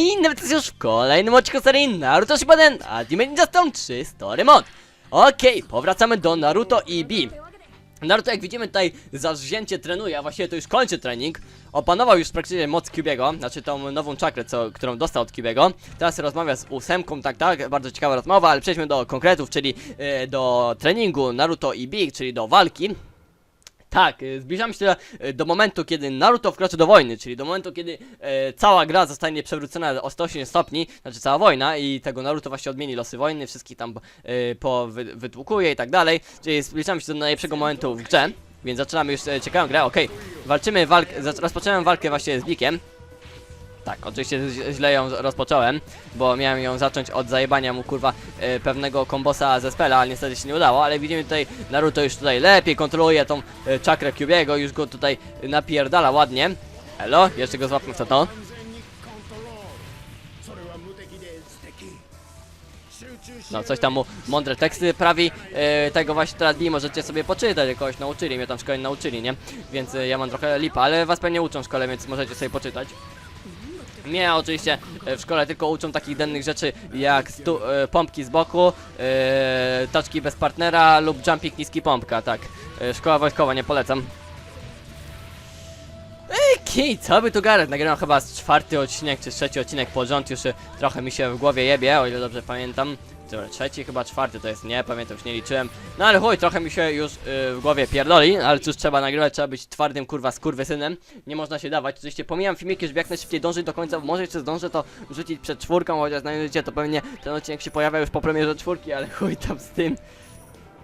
Hej, nawet już w kolejnym odcinku serii Naruto Shippuden Ultimate Ninja Storm 3 Story Mode. Okej, powracamy do Naruto i B. Naruto jak widzimy tutaj zawzięcie trenuje, a właściwie to już kończy trening. Opanował już praktycznie moc Kyubiego, znaczy tą nową czakrę, co, którą dostał od Kyubiego. Teraz rozmawia z ósemką, tak tak, bardzo ciekawa rozmowa, ale przejdźmy do konkretów, czyli e, do treningu Naruto i B, czyli do walki tak, y, zbliżamy się y, do momentu, kiedy Naruto wkroczy do wojny, czyli do momentu, kiedy e, cała gra zostanie przewrócona o 180 stopni, znaczy cała wojna i tego Naruto właśnie odmieni losy wojny, wszystkich tam e, po i tak dalej, czyli zbliżamy się do najlepszego momentu w grze, więc zaczynamy już e, ciekawą grę, okej, walczymy, walk, rozpocząłem walkę właśnie z Bikiem, tak, oczywiście źle ją rozpocząłem, bo miałem ją zacząć od zajebania mu kurwa e, pewnego kombosa ze spela, ale niestety się nie udało, ale widzimy tutaj Naruto już tutaj lepiej kontroluje tą e, czakrę Cubiego, już go tutaj napierdala ładnie. Hello, jeszcze go złapmy w to. No, coś tam mu mądre teksty prawi yy, tego właśnie teraz dni możecie sobie poczytać, jakoś nauczyli mnie tam w szkole nauczyli, nie? Więc ja mam trochę lipa, ale was pewnie uczą w szkole, więc możecie sobie poczytać. Mnie oczywiście e, w szkole tylko uczą takich dennych rzeczy jak stu, e, pompki z boku, e, taczki bez partnera lub jumping niski pompka, tak. E, szkoła wojskowa, nie polecam. Ej, co by tu gadać? Nagrałem chyba czwarty odcinek, czy trzeci odcinek pod rząd, już e, trochę mi się w głowie jebie, o ile dobrze pamiętam. Dobra, trzeci, chyba czwarty to jest, nie pamiętam, już nie liczyłem. No ale chuj, trochę mi się już y, w głowie pierdoli, ale cóż, trzeba nagrywać, trzeba być twardym, kurwa, skurwysynem. Nie można się dawać. Oczywiście pomijam filmiki, żeby jak najszybciej dążyć do końca, może jeszcze zdążę to rzucić przed czwórką, chociaż znajdziecie to pewnie ten odcinek się pojawia już po premierze czwórki, ale chuj tam z tym.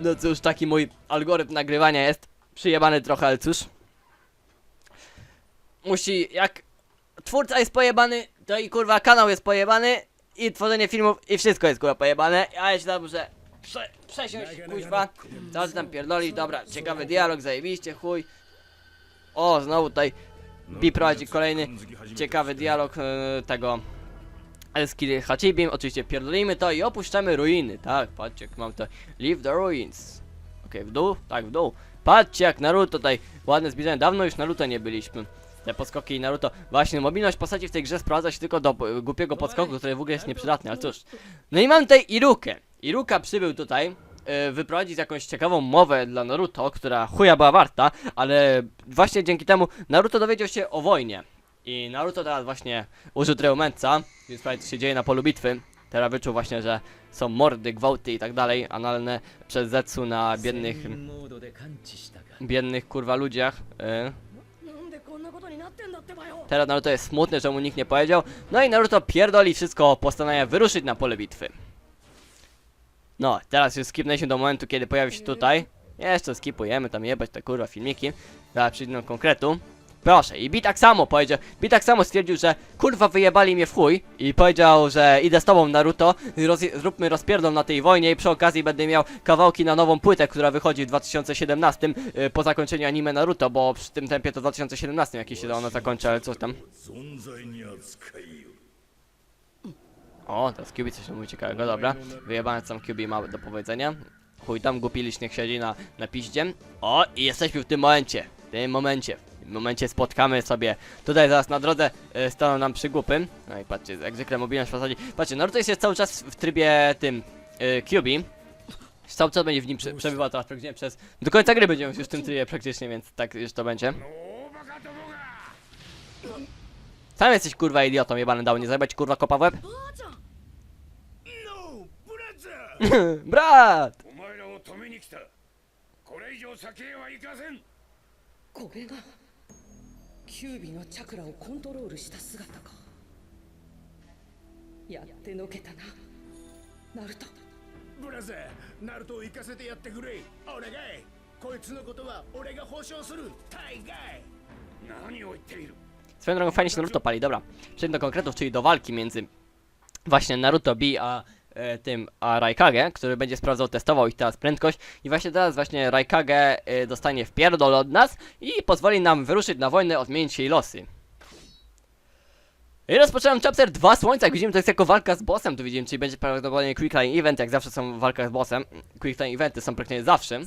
No cóż, taki mój algorytm nagrywania jest przyjebany trochę, ale cóż. Musi, jak twórca jest pojebany, to i kurwa kanał jest pojebany i tworzenie filmów i wszystko jest kurwa pojebane, a ja się tam muszę prze, przesiąść kuźwa, co ty tam pierdoli, dobra, ciekawy dialog, zajebiście, chuj. O, znowu tutaj Bi prowadzi kolejny ciekawy dialog e, tego Elski Hachibim, oczywiście pierdolimy to i opuszczamy ruiny, tak, patrzcie jak mam to, leave the ruins. Okej, w dół? Tak, w dół. Patrzcie jak Naruto tutaj, ładne zbliżenie, dawno już Naruto nie byliśmy. Te podskoki i Naruto. Właśnie, mobilność postaci w tej grze sprowadza się tylko do e, głupiego podskoku, który w ogóle jest nieprzydatny, ale cóż. No i mam tutaj Irukę. Iruka przybył tutaj e, wyprowadzić jakąś ciekawą mowę dla Naruto, która chuja była warta, ale właśnie dzięki temu Naruto dowiedział się o wojnie. I Naruto teraz właśnie użył Treumenca, więc prawie co się dzieje na polu bitwy. Teraz wyczuł właśnie, że są mordy, gwałty i tak dalej, analne przez Zetsu na biednych, biednych kurwa ludziach. e, Teraz Naruto jest smutny, że mu nikt nie powiedział. No i Naruto pierdoli wszystko, postanawia wyruszyć na pole bitwy. No, teraz już skipnęliśmy do momentu, kiedy pojawi się tutaj. Jeszcze skipujemy tam jebać te kurwa filmiki. Zaraz przyjdę do konkretu. Proszę. I Bi tak samo powiedział. Bi tak samo stwierdził, że kurwa wyjebali mnie w chuj. I powiedział, że idę z tobą Naruto. Roz, zróbmy rozpierdol na tej wojnie i przy okazji będę miał kawałki na nową płytę, która wychodzi w 2017 y, po zakończeniu anime Naruto, bo przy tym tempie to 2017 jakiś się ona zakończy, ale co tam. O, teraz Kyubi coś mówi ciekawego, dobra. Wyjebane sam Kyubi ma do powiedzenia. Chuj tam, głupi licznik siedzi na, na piździe. O, i jesteśmy w tym momencie. W tym momencie momencie spotkamy sobie. Tutaj zaraz na drodze y, staną nam przygłupy. No i patrzcie, jak zwykle mobilność posadzi. Patrzcie, Naruto jest cały czas w trybie tym, e, y, QB. Cały czas będzie w nim prze przebywał teraz praktycznie przez... Do końca gry będzie już w tym trybie praktycznie, więc tak już to będzie. Sam jesteś kurwa idiotą, jebany dał, nie zajebać kurwa kopa w łeb? Brat! キュービのチャクラをコントロールした姿かやってのけたなナルトブラザーナルトを行かせてやってくれお願いこいつのことは俺が保証する大概何を言っている Swoją drogą fajnie się Naruto pali, dobra. Przejdźmy do konkretów, czyli do walki między właśnie Naruto B a e, tym a Raikage, który będzie sprawdzał, testował ich teraz prędkość i właśnie teraz właśnie Raikage e, dostanie w pierdol od nas i pozwoli nam wyruszyć na wojnę, odmienić jej losy. I rozpocząłem chapter 2 Słońca, jak widzimy to jest jako walka z bossem, tu widzimy, czyli będzie prawdopodobnie quick time event, jak zawsze są walka z bossem. Quick time eventy są praktycznie zawsze.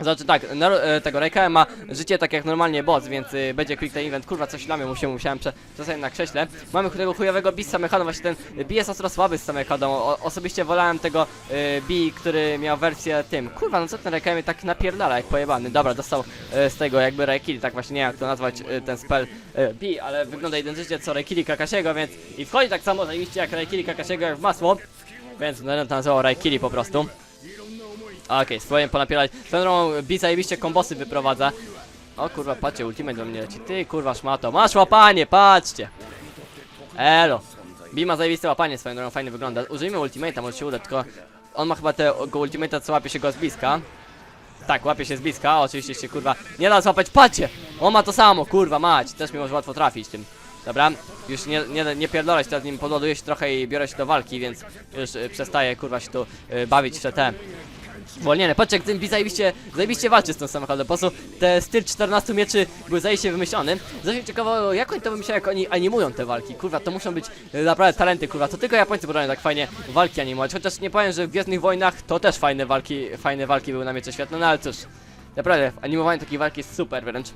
Znaczy tak, e, tego Raikkonen ma życie tak jak normalnie boss, więc y, będzie quick time event. Kurwa, coś lamy mu się musiałem prze przesadzić na krześle. Mamy tego chujowego Bissa Mechaną, właśnie ten B jest ostro słaby z Mechaną. Osobiście wolałem tego e, y, B, który miał wersję tym. Kurwa, no co ten Raikkonen tak napierdala jak pojebany. Dobra, dostał y, z tego jakby Raikili, tak właśnie nie wiem jak to nazwać y, ten spell y, B, ale wygląda identycznie co Raikili Kakasiego, więc i wchodzi tak samo zajebiście jak Raikili Kakasiego jak w masło. Więc będę to nazywał Raikili po prostu. Okej, okay, spróbuję ponapierać. Drogą Bi zajebiście kombosy wyprowadza. O kurwa, patrzcie, ultimate do mnie leci. Ty kurwa szmato, masz łapanie, patrzcie. Elo. Bi ma zajebiste łapanie swoją drogą, fajnie wygląda. Użyjmy ultimate'a, może się uda, tylko on ma chyba tego ultimate'a, co łapie się go z bliska. Tak, łapie się z bliska, oczywiście się kurwa nie da złapać, patrzcie! On ma to samo, kurwa mać, też mi może łatwo trafić tym. Dobra, już nie, nie, nie pierdolę teraz nim podładuję się trochę i biorę się do walki, więc już y, przestaję kurwa się tu y, bawić w te Wolnienie, patrzcie jak ten Bi zajebiście, zajebiście walczy z tym samochodem, po prostu te styl 14 mieczy był zajebiście wymyślony. Zawsze ciekawe jak oni to wymyślają, jak oni animują te walki, kurwa, to muszą być e, naprawdę talenty, kurwa, to tylko Japońcy potrafią tak fajnie walki animować, chociaż nie powiem, że w Gwiezdnych Wojnach to też fajne walki, fajne walki były na miecze świetne, no ale cóż, naprawdę, animowanie takiej walki jest super wręcz.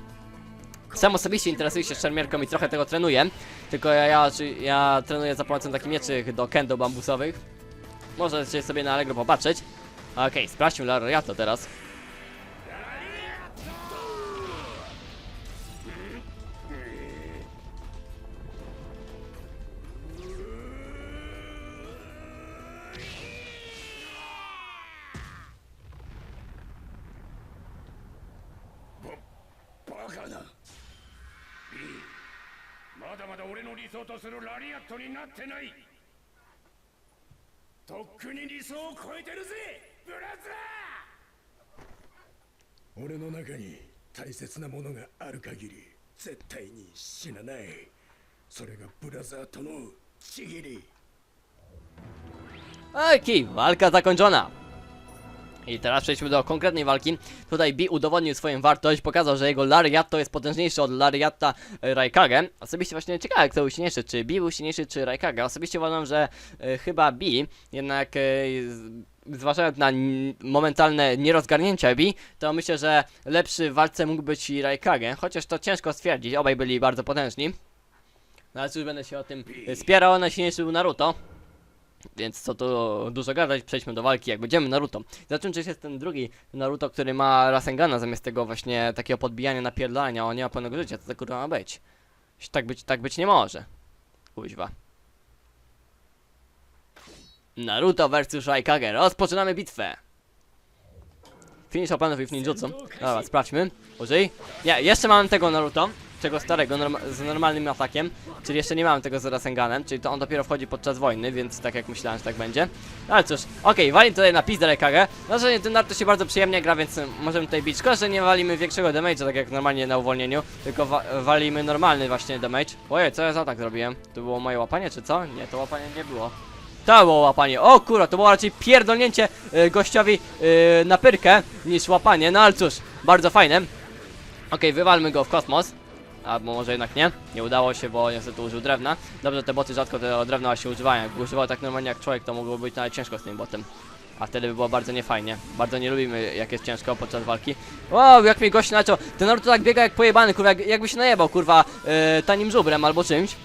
Sam osobiście interesuję się szermierką i trochę tego trenuję, tylko ja, ja, ja trenuję za pomocą takich mieczy do kendo bambusowych. Możecie sobie na Allegro popatrzeć. Okej, okay, sprawdźmy Lariata teraz. とっくに理想を超えてるぜ俺の中に大切なものがある限り絶対に死なない。それがブラザーとのちぎり Okej, walka zakończona. I teraz przejdźmy do konkretnej walki. Tutaj Bi udowodnił swoją wartość, pokazał, że jego Lariat to jest potężniejszy od Lariata e, Raikage. Osobiście właśnie ciekawe, kto był silniejszy, czy Bi był silniejszy, czy Raikage. Osobiście uważam, że e, chyba Bi, jednak z- zważając na momentalne nierozgarnięcia Bi, to myślę, że lepszy w walce mógł być i Raikage, chociaż to ciężko stwierdzić, obaj byli bardzo potężni. No ale cóż, będę się o tym spierał, najsilniejszy był Naruto. Więc co tu dużo gadać, przejdźmy do walki, jak będziemy Naruto. Czy jest ten drugi Naruto, który ma Rasengana zamiast tego właśnie takiego podbijania, napierdalania, on nie ma pełnego życia, co to kurwa ma być? Tak być, tak być nie może. Kuźwa. Naruto versus Raikage, rozpoczynamy bitwę! Finish planów i w ninjutsu. Dobra, sprawdźmy. Użyj. Nie, jeszcze mamy tego Naruto, tego starego, z normalnym atakiem. Czyli jeszcze nie mamy tego z Rasenganem, czyli to on dopiero wchodzi podczas wojny, więc tak jak myślałem, że tak będzie. No ale cóż, okej, wali tutaj na pizdę. No, że ten Naruto się bardzo przyjemnie gra, więc możemy tutaj bić. Szkoda, że nie walimy większego damage'a, tak jak normalnie na uwolnieniu, tylko wa walimy normalny właśnie damage. Ojej, co ja za tak zrobiłem? To było moje łapanie, czy co? Nie, to łapanie nie było. To było łapanie. O kurwa, to było raczej pierdolnięcie y, gościowi y, na pyrkę niż łapanie. No ale cóż, bardzo fajne. Okej, wywalmy go w kosmos. Albo może jednak nie. Nie udało się, bo niestety użył drewna. Dobrze, te boty rzadko tego drewna się używają. Jakby używał tak normalnie jak człowiek, to mogło być nawet ciężko z tym botem. A wtedy by było bardzo niefajnie. Bardzo nie lubimy jak jest ciężko podczas walki. Wow, jak mnie gość naciął. Ten Naruto tak biega jak pojebany, kurwa, jak, jakby się najebał, kurwa, yy, tanim żubrem albo czymś.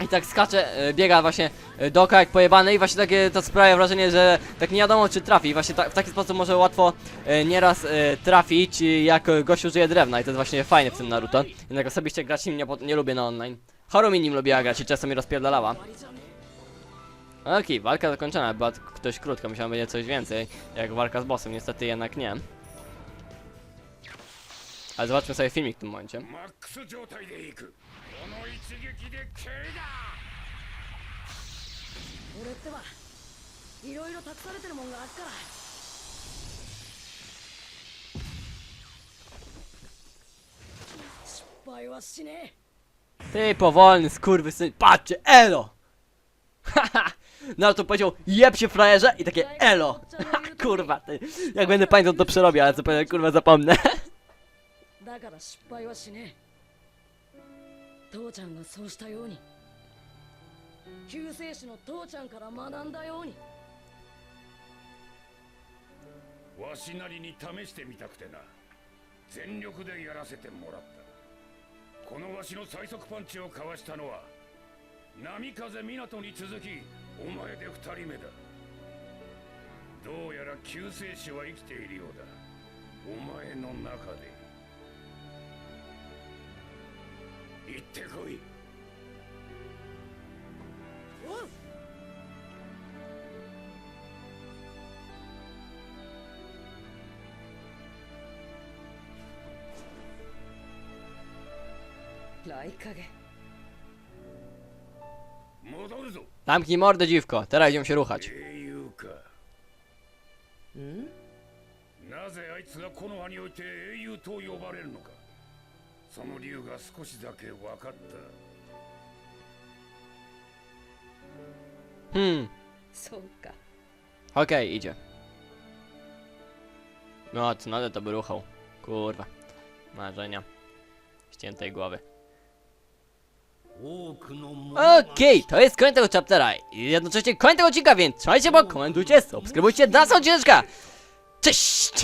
I tak skacze, e, biega właśnie e, dookoła jak pojebany i właśnie takie to sprawia wrażenie, że tak nie wiadomo czy trafi. Właśnie ta, w taki sposób może łatwo e, nieraz e, trafić, e, jak e, gość użyje drewna i to jest właśnie fajne w tym Naruto. Jednak osobiście grać nim nie, po- nie lubię na online. Harumi nim lubiła grać i często mi rozpierdalała. Okej, walka zakończona, była t- dość krótka, myślałem będzie coś więcej, jak walka z bossem, niestety jednak nie. Ale zobaczmy sobie filmik w tym momencie. マックス状態でいくこ の一撃で蹴りだ俺ってはいろいろ託されてるもんがあっから失敗はしね Ty powolny skurwysyn, patrzcie, elo! Haha! No to powiedział, jeb się frajerze i takie elo! kurwa, ty, jak będę pamiętał to przerobię, ale co powiem, kurwa zapomnę. 父ちゃんがそうしたように。救世主の父ちゃんから学んだように。わしなりに試してみたくてな。全力でやらせてもらった。このわしの最速パンチをかわしたのは波風湊に続きお前で二人目だ。どうやら救世主は生きているようだ。お前の中で。行ってこい来影戻るぞ Zamknij mordę, dziwko. Teraz idziemy się ruchać. 英その理由が少しだけ分かった Hmm. そうか Okej, idzie. No, co nade to by ruchał. Kurwa. Marzenia. Ściętej głowy. 多くの者 Okej, to jest koniec tego chaptera i jednocześnie koniec tego odcinka, więc trzymajcie się, bo komentujcie, subskrybujcie, do następnego odcinka. Cześć!